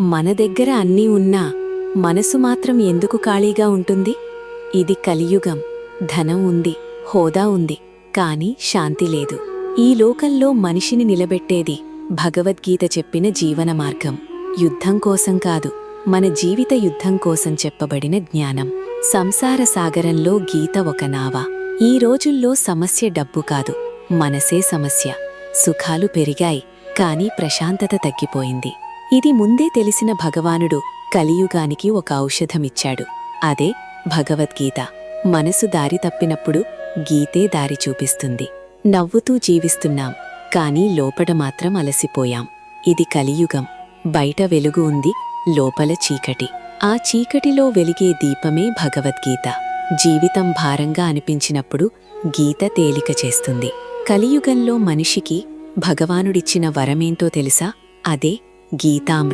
మన దగ్గర అన్నీ ఉన్నా మనసు మాత్రం ఎందుకు ఖాళీగా ఉంటుంది? ఇది కలియుగం. ధనం ఉంది హోదా ఉంది కాని శాంతి లేదు. ఈ లోకంలో మనిషిని నిలబెట్టేది భగవద్గీత చెప్పిన జీవన మార్గం. యుద్ధం కోసం కాదు మన జీవిత యుద్ధం కోసం చెప్పబడిన జ్ఞానం. సంసార సాగరంలో గీత ఒక నావ. ఈ రోజుల్లో సమస్య డబ్బు కాదు మనసే సమస్య. సుఖాలు పెరిగాయి కాని ప్రశాంతత తగ్గిపోయింది. ఇది ముందే తెలిసిన భగవానుడు కలియుగానికి ఒక ఔషధమిచ్చాడు. అదే భగవద్గీత. మనసు దారి తప్పినప్పుడు గీతే దారి చూపిస్తుంది. నవ్వుతూ జీవిస్తున్నాం కాని లోపట మాత్రం అలసిపోయాం. ఇది కలియుగం. బయట వెలుగు ఉంది లోపల చీకటి. ఆ చీకటిలో వెలిగే దీపమే భగవద్గీత. జీవితం భారంగా అనిపించినప్పుడు గీత తేలిక చేస్తుంది. కలియుగంలో మనిషికి భగవానుడిచ్చిన వరమేంటో తెలుసా? అదే गीतामृत।